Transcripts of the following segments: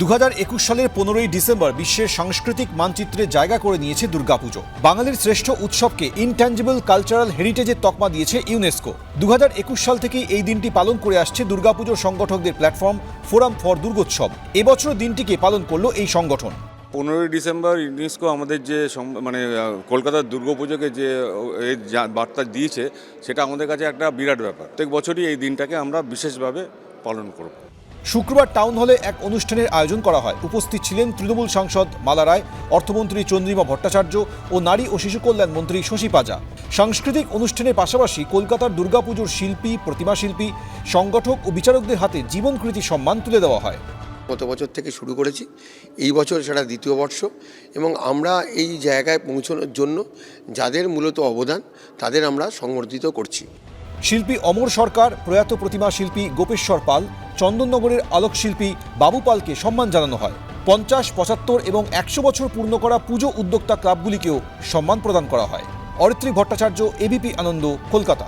দু হাজার একুশ সালের পনেরোই ডিসেম্বর বিশ্বের সাংস্কৃতিক মানচিত্রে জায়গা করে নিয়েছে দুর্গাপুজো। বাঙালির শ্রেষ্ঠ উৎসবকে ইনট্যাঞ্জিবল কালচারাল হেরিটেজের তকমা দিয়েছে ইউনেস্কো দু হাজার একুশ সাল থেকেই এই দিনটি পালন করে আসছে দুর্গাপুজোর সংগঠকদের প্ল্যাটফর্ম ফোরাম ফর দুর্গোৎসব। এবছর দিনটিকে পালন করল এই সংগঠন। পনেরোই ডিসেম্বর ইউনেস্কো আমাদের যে মানে কলকাতার দুর্গাপুজোকে যা- বার্তা দিয়েছে, সেটা আমাদের কাছে একটা বিরাট ব্যাপার। প্রত্যেক বছরই এই দিনটাকে আমরা বিশেষভাবে পালন করব। শুক্রবার টাউন হলে এক অনুষ্ঠানের আয়োজন করা হয়। উপস্থিত ছিলেন তৃণমূল সাংসদ মালা রায় অর্থমন্ত্রী চন্দ্রিমা ভট্টাচার্য ও নারী ও শিশু কল্যাণ মন্ত্রী শশী পাজা। সাংস্কৃতিক অনুষ্ঠানের পাশাপাশি কলকাতার দুর্গাপুজোর শিল্পী প্রতিমা শিল্পী সংগঠক ও বিচারকদের হাতে জীবনকৃতি সম্মান তুলে দেওয়া হয়। গত বছর থেকে শুরু করেছি। এই বছর সেটা দ্বিতীয় বর্ষ এবং আমরা এই জায়গায় পৌঁছানোর জন্য যাদের মূলত অবদান তাদের আমরা সংবর্ধিত করছি। শিল্পী অমর সরকার প্রয়াত প্রতিমা শিল্পী গোপেশ্বর পাল চন্দননগরের আলোকশিল্পী বাবু পালকে সম্মান জানানো হয়। পঞ্চাশ, পঁচাত্তর এবং একশো বছর পূর্ণ করা পুজো উদ্যোক্তা ক্লাবগুলিকেও সম্মান প্রদান করা হয়। অরিত্রী ভট্টাচার্য এবিপি আনন্দ, কলকাতা।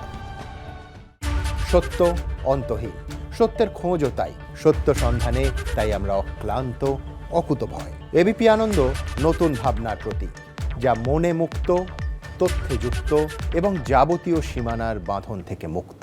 সত্য অন্তহীন। সত্যের খোঁজও তাই। সত্য সন্ধানে তাই আমরা অক্লান্ত, অকুতভয়। এবিপি আনন্দ নতুন ভাবনার প্রতীক, যা মনে মুক্ত তথ্যে যুক্ত এবং যাবতীয় সীমানার বাঁধন থেকে মুক্ত।